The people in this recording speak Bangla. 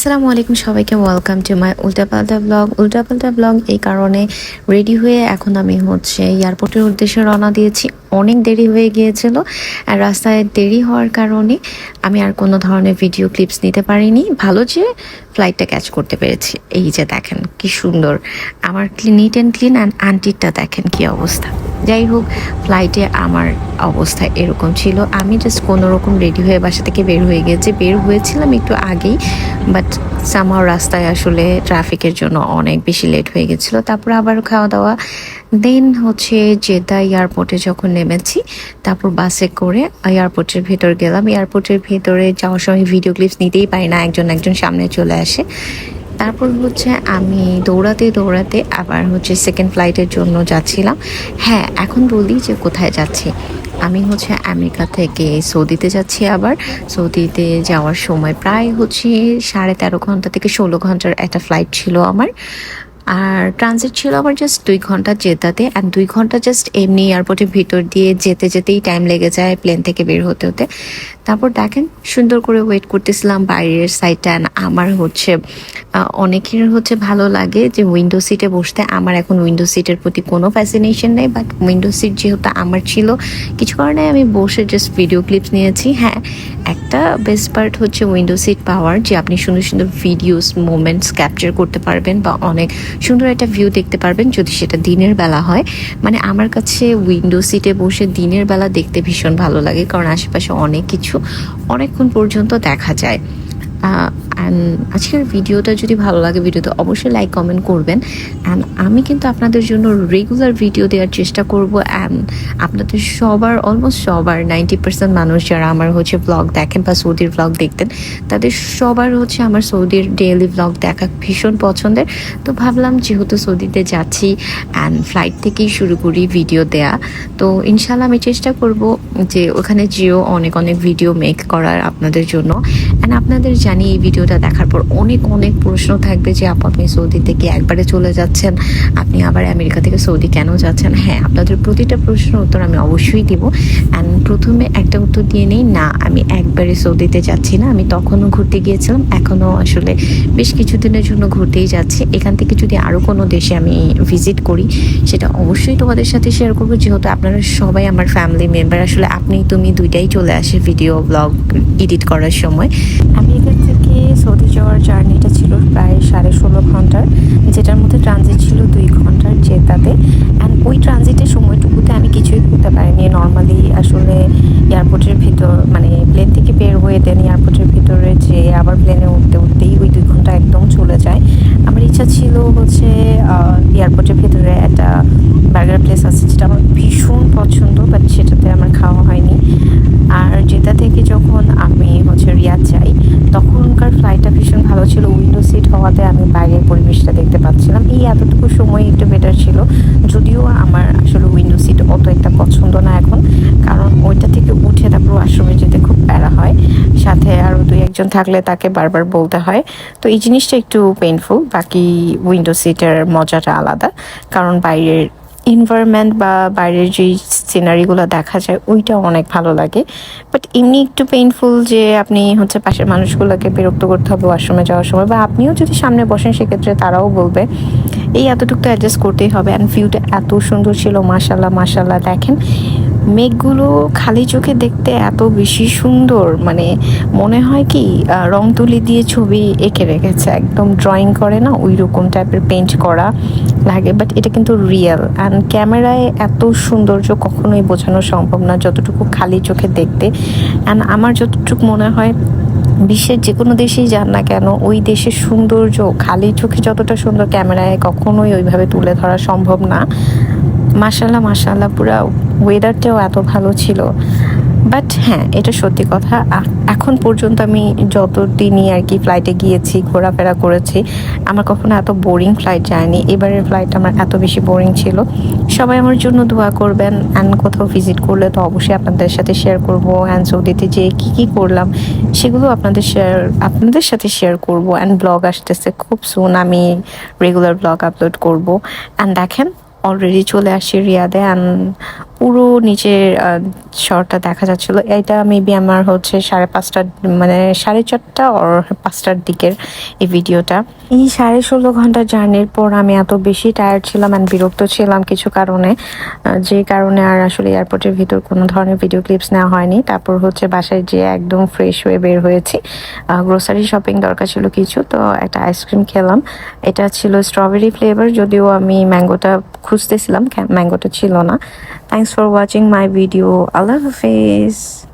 আসসালামু আলাইকুম সবাইকে ওয়েলকাম টু মাই উল্টাপাল্টা ব্লগ উল্টাপাল্টা ব্লগ এই কারণে রেডি হয়ে এখন আমি হচ্ছে এয়ারপোর্টের উদ্দেশ্যে রওনা দিয়েছি। অনেক দেরি হয়ে গিয়েছিল আর রাস্তায় দেরি হওয়ার কারণে আমি আর কোনো ধরনের ভিডিও ক্লিপস নিতে পারিনি। ভালো যে ফ্লাইটটা ক্যাচ করতে পেরেছি। এই যে দেখেন কি সুন্দর। আমার নিট অ্যান্ড ক্লিন অ্যান্ড আন্টিরটা দেখেন কি অবস্থা। যাই হোক ফ্লাইটে আমার অবস্থা এরকম ছিল। আমি জাস্ট কোনো রকম রেডি হয়ে বাসা থেকে বের হয়ে গেছি। বের হয়েছিলাম একটু আগেই বাট সামার রাস্তায় আসলে ট্রাফিকের জন্য অনেক বেশি লেট হয়ে গেছিল। তারপর আবার খাওয়া দাওয়া দেন হচ্ছে জেদ্দা এয়ারপোর্টে যখন নেমেছি, তারপর বাসে করে এয়ারপোর্টের ভেতর গেলাম। এয়ারপোর্টের ভেতরে যাওয়ার সময় ভিডিও ক্লিপস নিতেই পারি না। একজন একজন সামনে চলে আসে। তারপর হচ্ছে আমি দৌড়াতে দৌড়াতে আবার হচ্ছে সেকেন্ড ফ্লাইটের জন্য যাচ্ছিলাম। হ্যাঁ এখন বলি যে কোথায় যাচ্ছি। আমি হচ্ছে আমেরিকা থেকে সৌদিতে যাচ্ছি আবার। সৌদিতে যাওয়ার সময় প্রায় হচ্ছে সাড়ে তেরো ঘণ্টা থেকে ষোলো ঘণ্টার একটা ফ্লাইট ছিল আমার। আর ট্রানজিট ছিল আমার জাস্ট দুই ঘণ্টা জেতাতে আর দুই ঘণ্টা জাস্ট এমনি এয়ারপোর্টের ভিতর দিয়ে যেতে যেতেই টাইম লেগে যায় প্লেন থেকে বের হতে হতে। তারপর দেখেন সুন্দর করে ওয়েট করতেছিলাম বাইরের সাইডটা আমার হচ্ছে অনেকের হচ্ছে ভালো লাগে যে উইন্ডো সিটে বসতে। আমার এখন উইন্ডো সিটের প্রতি কোনো ফ্যাসিনেশন নেই বাট উইন্ডো সিট যেহেতু আমার ছিল, কিছু কারণে আমি বসে জাস্ট ভিডিও ক্লিপস নিয়েছি। হ্যাঁ একটা বেস্ট পার্ট হচ্ছে উইন্ডো সিট পাওয়ার, যে আপনি সুন্দর সুন্দর ভিডিওস মোমেন্টস ক্যাপচার করতে পারবেন বা অনেক সুন্দর একটা ভিউ দেখতে পারবেন যদি সেটা দিনের বেলা হয়। মানে আমার কাছে উইন্ডো সিটে বসে দিনের বেলা দেখতে ভীষণ ভালো লাগে, কারণ আশেপাশে অনেক কিছু অনেকক্ষণ পর্যন্ত দেখা যায়। অ্যান্ড আজকের ভিডিওটা যদি ভালো লাগে, ভিডিওতে অবশ্যই লাইক কমেন্ট করবেন। অ্যান্ড আমি কিন্তু আপনাদের জন্য রেগুলার ভিডিও দেওয়ার চেষ্টা করব। অ্যান্ড আপনাদের সবার অলমোস্ট সবার নাইনটি পার্সেন্ট মানুষ যারা আমার হচ্ছে ব্লগ দেখেন বা সৌদির ব্লগ দেখতেন, তাদের সবার হচ্ছে আমার সৌদির ডেইলি ব্লগ দেখা ভীষণ পছন্দের। তো ভাবলাম যেহেতু সৌদিতে যাচ্ছি অ্যান্ড ফ্লাইট থেকেই শুরু করি ভিডিও দেয়া, তো ইনশাল্লাহ আমি চেষ্টা করব যে ওখানে যেও অনেক অনেক ভিডিও মেক করার আপনাদের জন্য। অ্যান্ড আপনাদের জানি এই ভিডিওটা দেখার পর অনেক অনেক প্রশ্ন থাকবে যে, আপু, আপনি সৌদি থেকে একবারে চলে যাচ্ছেন? আপনি আবার আমেরিকা থেকে সৌদি কেন যাচ্ছেন? হ্যাঁ আপনাদের প্রতিটা প্রশ্ন উত্তর আমি অবশ্যই দিব। অ্যান্ড প্রথমে একটা উত্তর দিয়ে নেই, না, আমি একবারে সৌদিতে যাচ্ছি না। আমি তখনও ঘুরতে গিয়েছিলাম, এখনও আসলে বেশ কিছুদিনের জন্য ঘুরতেই যাচ্ছি। এখান থেকে যদি আরও কোনো দেশে আমি ভিজিট করি, সেটা অবশ্যই তোমাদের সাথে শেয়ার করব। যেহেতু আপনারা সবাই আমার ফ্যামিলি মেম্বার আসলে আপনি, তুমি দুইটাই চলে আসে ভিডিও ব্লগ এডিট করার সময়। আমি এখান থেকে সৌদি যাওয়ার জার্নিটা ছিল প্রায় সাড়ে ষোলো ঘণ্টার, যেটার মধ্যে ট্রানজিট ছিল দুই ঘণ্টার জেতাতে। অ্যান্ড ওই ট্রানজিটের সময়টুকুতে আমি কিছুই করতে পারিনি। নর্মালি আসলে এয়ারপোর্টের ভিতর মানে প্লেন থেকে বের হয়ে দেন এয়ারপোর্টের ভিতরে যে আবার প্লেনে উঠতে উঠতেই ওই দুই ঘণ্টা একদম চলে যায়। আমার ইচ্ছা ছিল হচ্ছে এয়ারপোর্টের ভিতরে একটা বার্গার প্লেস আছে, যেটা আমার ভীষণ পছন্দ বাট সেটাতে আমার খাওয়া হয়নি। আর যেটা থেকে যখন আমি হচ্ছে রিয়াদ যাই তখনকার ফ্লাইটটা ভীষণ ভালো ছিল উইন্ডো সিট হওয়াতে আমি বাইরের পরিবেশটা দেখতে পাচ্ছিলাম এই এতটুকু সময় একটু বেটার ছিল যদিও আমার আসলে উইন্ডো সিট অত একটা পছন্দ না এখন কারণ ওইটা থেকে উঠে তারপর আশ্রমে যেতে খুব প্যারা হয় সাথে আরও দুই একজন থাকলে তাকে বারবার বলতে হয়। তো এই জিনিসটা একটু পেইনফুল বাকি উইন্ডো সিটের মজাটা আলাদা। কারণ বাইরের এনভায়রনমেন্ট বা বাইরের যেই সিনারিগুলো দেখা যায় ওইটা অনেক ভালো লাগে। বাট এমনি একটু পেইনফুল যে আপনি হচ্ছে পাশের মানুষগুলোকে বিরক্ত করতে হবে ওয়াশরুমে যাওয়ার সময়, বা আপনিও যদি সামনে বসেন, সেক্ষেত্রে তারাও বলবে। এই এতটুকু অ্যাডজাস্ট করতেই হবে। অ্যান্ড ভিউটা এত সুন্দর ছিল মাসাল্লাহ মাসাল্লাহ দেখেন। মেঘগুলো খালি চোখে দেখতে এত বেশি সুন্দর মানে মনে হয় কি রং তুলি দিয়ে ছবি এঁকে রেখেছে। একদম ড্রয়িং করে না ওই রকম টাইপের পেন্ট করা লাগে বাট এটা কিন্তু রিয়েল অ্যান্ড ক্যামেরায় এত সৌন্দর্য কখনোই বোঝানো সম্ভব না, যতটুকু খালি চোখে দেখতে। অ্যান্ড আমার যতটুকু মনে হয়, বিশ্বের যে কোনো দেশেই যান না কেন, ওই দেশের সৌন্দর্য খালি চোখে যতটা সুন্দর ক্যামেরায় কখনোই ওইভাবে তুলে ধরা সম্ভব না। মাসাল্লাহ মাসাল্লাহ পুরা ওয়েদারটাও এত ভালো ছিল। বাট হ্যাঁ এটা সত্যি কথা। এখন পর্যন্ত আমি যত দিনই আর কি ফ্লাইটে গিয়েছি, ঘোরাফেরা করেছি, আমার কখনো এত বোরিং ফ্লাইট যায়নি। এবারের ফ্লাইট আমার এত বেশি বোরিং ছিল। সবাই আমার জন্য দোয়া করবেন অ্যান্ড কোথাও ভিজিট করলে তো অবশ্যই আপনাদের সাথে শেয়ার করব অ্যান্ড সৌদিতে যে কী কী করলাম, সেগুলো আপনাদের শেয়ার আপনাদের সাথে শেয়ার করব অ্যান্ড ব্লগ আসতেছে। খুব সুন আমি রেগুলার ব্লগ আপলোড করব। অ্যান্ড দেখেন অলরেডি চলে আসছি রিয়াদে অ্যান্ড পুরো নিচের শহরটা দেখা যাচ্ছিল। এটা মেবি আমার হচ্ছে সাড়ে পাঁচটার মানে সাড়ে চারটা ওর পাঁচটার দিকের এই ভিডিওটা। এই সাড়ে ষোলো ঘণ্টা জার্নির পর আমি এত বেশি টায়ার্ড ছিলাম অ্যান্ড বিরক্ত ছিলাম কিছু কারণে যে কারণে আর আসলে এয়ারপোর্টের ভিতর কোনো ধরনের ভিডিও ক্লিপস নেওয়া হয়নি। তারপর হচ্ছে বাসায় যেয়ে একদম ফ্রেশ হয়ে বের হয়েছি। গ্রোসারি শপিং দরকার ছিল কিছু, তো একটা আইসক্রিম খেলাম। এটা ছিল স্ট্রবেরি ফ্লেভার যদিও আমি ম্যাঙ্গোটা খুঁজতেছিলাম ম্যাঙ্গোটা ছিল না। Thanks for watching my video. i Allah face.